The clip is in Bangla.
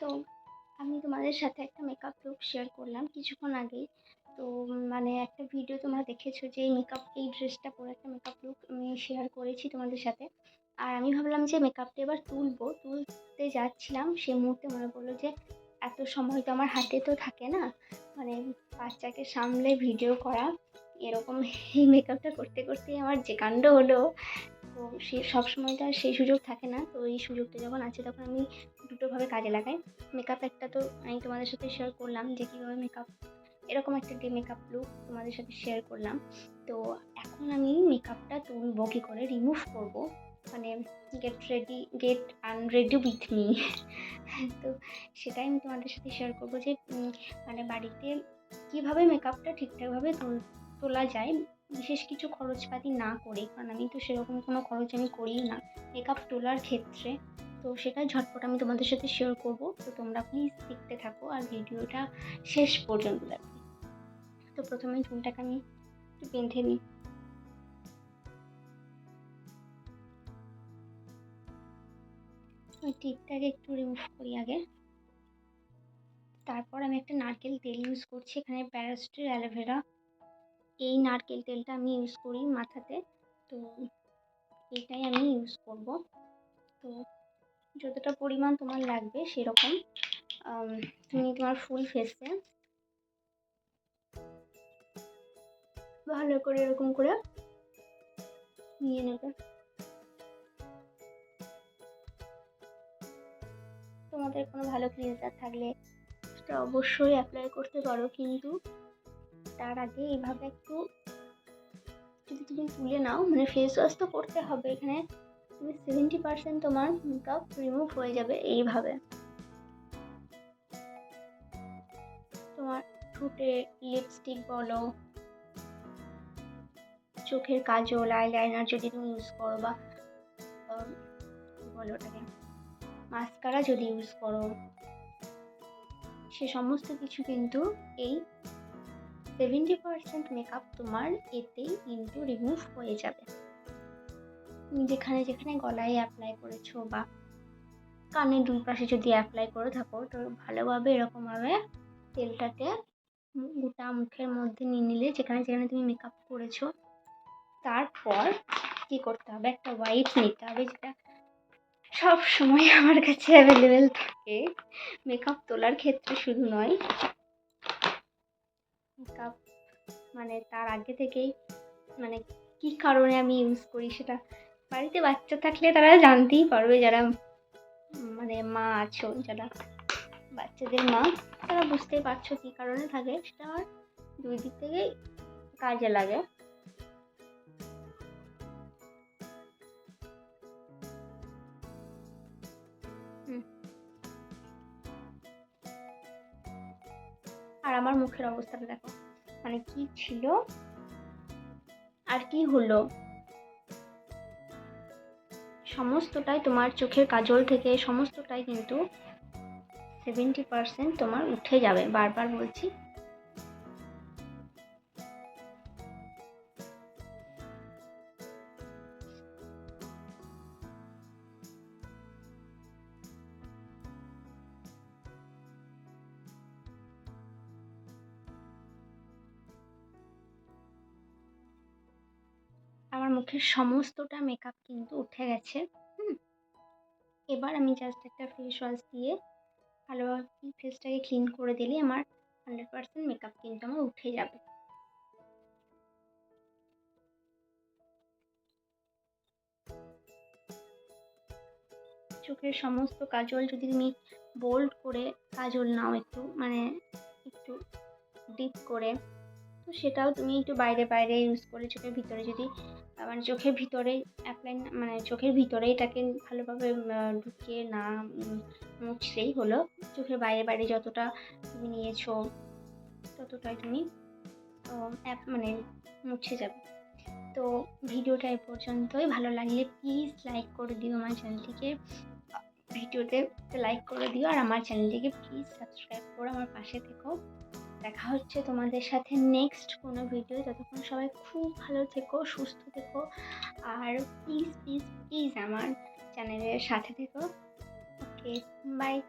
তো আমি তোমাদের সাথে একটা মেকআপ লুক শেয়ার করলাম কিছুক্ষণ আগেই তো মানে একটা ভিডিও তোমরা দেখেছ যে এই মেকআপ এই ড্রেসটা পরে একটা মেকআপ লুক আমি শেয়ার করেছি তোমাদের সাথে। আর আমি ভাবলাম যে মেকআপটা এবার তুলবো। তুলতে যাচ্ছিলাম, সে মুহূর্তে মনে পড়ল যে এত সময় তো আমার হাতে তো থাকে না। মানে বাচ্চাকে সামলে ভিডিও করা, এরকম এই মেকআপটা করতে করতেই আমার যে কাণ্ড হলো। তো সে সবসময় তো আর সেই সুযোগ থাকে না। তো এই সুযোগটা যখন আছে তখন আমি দুটোভাবে কাজে লাগাই। মেকআপ একটা তো আমি তোমাদের সাথে শেয়ার করলাম যে কীভাবে মেকআপ এরকম একটা ডে মেকআপ লুক তোমাদের সাথে শেয়ার করলাম। তো এখন আমি মেকআপটা তুলবো কী করে রিমুভ করব। মানে get ready get unready with me তো সেটাই আমি তোমাদের সাথে শেয়ার করব যে মানে বাড়িতে কীভাবে মেকআপটা ঠিকঠাকভাবে তোলা যায়। বিশেষ কিছু খরচপাতি না করে, কারণ আমি তো সেরকম কোনো খরচ আমি করিই না মেকআপ তোলার ক্ষেত্রে। তো সেটা ঝটপট আমি তোমাদের সাথে শেয়ার করব। তো তোমরা প্লিজ দেখতে থাকো আর ভিডিওটা শেষ পর্যন্ত দেখো। তো প্রথমে চুলটাকে আমি একটু বেঁধে নিই। ওই টিপটাকে একটু রিমুভ করি আগে। তারপর আমি একটা নারকেল তেল ইউজ করছি, এখানে প্যারাস্টির অ্যালোভেরা এই নারকেল তেলটা আমি ইউজ করি মাথাতে। তো এটাই আমি ইউজ করব। তো যতটা পরিমাণ তোমার লাগবে সেরকম। তুমি তোমার ফুল ফেসে ভালো করে এরকম করে নিয়ে নেবে। তোমাদের কোনো ভালো ক্লিনজার থাকলে সেটা অবশ্যই অ্যাপ্লাই করতে পারো কিন্তু তার আগে এইভাবে একটু যদি তুমি তুলে নাও মানে ফেস ওয়াশ তো করতে হবে এখানে, তুমি সেভেন্টি পার্সেন্ট তোমার মেকআপ রিমুভ হয়ে যাবে এইভাবে। তোমার ঠোঁটে লিপস্টিক বলো, চোখের কাজল আইলাইনার যদি তুমি ইউজ করো বা কি বলো ওটাকে মাস্কারা যদি ইউজ করো, সে সমস্ত কিছু কিন্তু এই সেভেন্টি পার্সেন্ট মেকআপ তোমার এতেই কিন্তু রিমুভ হয়ে যাবে। যেখানে যেখানে গলায় অ্যাপ্লাই করেছ বা কানের দুই পাশে যদি অ্যাপ্লাই করে থাকো, তো ভালোভাবে এরকমভাবে তেলটাকে গোটা মুখের মধ্যে নিয়ে নিলে যেখানে যেখানে তুমি মেকআপ করেছ, তারপর কি করতে হবে? একটা ওয়াইপ নিতে হবে যেটা সব সময় আমার কাছে অ্যাভেলেবেল থাকে। মেকআপ তোলার ক্ষেত্রে শুধু নয় মেকআপ মানে তার আগে থেকেই মানে কি কারণে আমি ইউজ করি সেটা, বাড়িতে বাচ্চা থাকলে তারা জানতেই পারবে যারা মানে মা আছো, যারা বাচ্চাদের মা, তারা বুঝতেই পারছ কী কারণে থাকে, সেটা আমার দুই দিক থেকেই কাজে লাগে। আর আমার মুখের অবস্থাটা দেখো। মানে কি ছিল? আর কি হলো? সমস্তটাই তোমার চোখের কাজল থেকে, সমস্তটাই কিন্তু সেভেন্টি পার্সেন্ট তোমার উঠে যাবে। বারবার বলছি মুখের সমস্তটা মেকআপ কিন্তু উঠে গেছে, হুম? এবার আমি জাস্ট একটা ফেস ওয়াশ দিয়ে ভালোভাবে ফেসটাকে ক্লিন করে দিলে আমার হান্ড্রেড পার্সেন্ট মেকআপ কিন্তু আমার উঠে যাবে। চোখের সমস্ত কাজল যদি তুমি বোল্ড করে, কাজল নাও একটু মানে একটু ডিপ করে। তো সেটাও তুমি একটু বাইরে বাইরে ইউজ করে চোখের ভিতরে যদি মানে চোখের ভিতরে অ্যাপ্লাই মানে চোখের ভিতরে এটাকে ভালোভাবে ঢুকিয়ে না মুছলেই হলো। চোখের বাইরে বাইরে যতটা তুমি নিয়েছো, ততটাই তুমি অ্যাপ মানে মুছে যাবে। তো ভিডিওটা এ পর্যন্তই। ভালো লাগলে প্লিজ লাইক করে দিও আমার চ্যানেলটিকে ভিডিওতে লাইক করে দিও আর আমার চ্যানেলটিকে প্লিজ সাবস্ক্রাইব করে, আমার পাশে থেকো। দেখা হচ্ছে তোমাদের সাথে নেক্সট কোনো ভিডিও যতক্ষণ সবাই খুব ভালো থেকো, সুস্থ থেকো। আর প্লিজ প্লিজ প্লিজ আমার চ্যানেলের সাথে থেকো। Okay bye